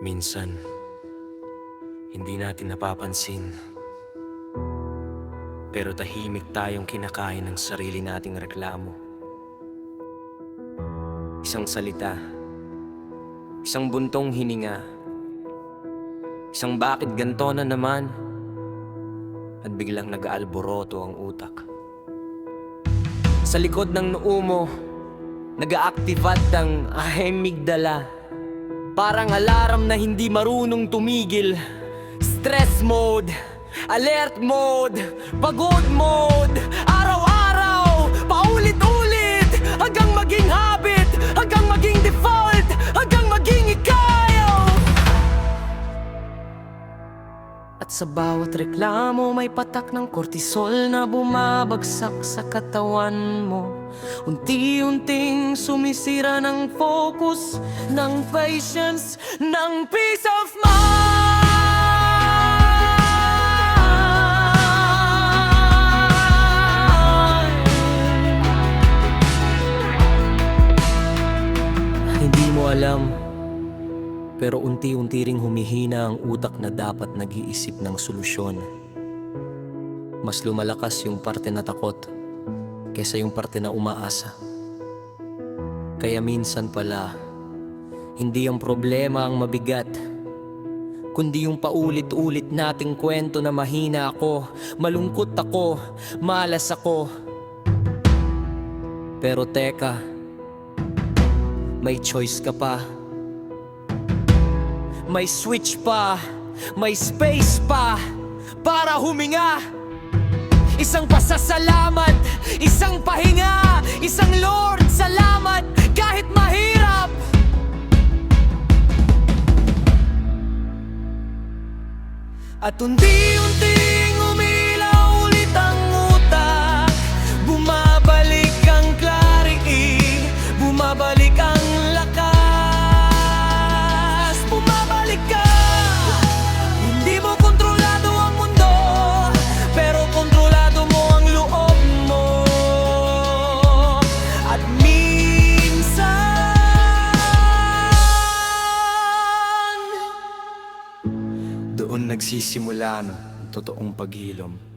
Minsan, hindi natin napapansin. Pero tahimik tayong kinakain ng sarili nating reklamo. Isang salita, isang buntong hininga, isang bakit ganto na naman, at biglang nag-aalboroto ang utak. Sa likod ng noo mo, nag-aaktivat ang amygdala. Parang alarm na hindi marunong tumigil. Stress mode, alert mode, pagod mode, araw-araw, At sa bawat reklamo may patak ng kortisol na bumabagsak sa katawan mo. Unti-unting sumisira ng focus, ng patience, ng peace of mind. Hindi mo alam pero unti-unti ring humihina ang utak na dapat nag-iisip ng solusyon. Mas lumalakas yung parte na takot kaysa yung parte na umaasa. Kaya minsan pala, hindi ang problema ang mabigat, kundi yung paulit-ulit nating kwento na mahina ako, malungkot ako, malas ako. Pero teka, may choice ka pa. May switch pa, may space pa para huminga. Isang pasasalamat, isang pahinga, isang Lord, salamat kahit mahirap. At unti-unting nagsisimula ang totoong paghilom.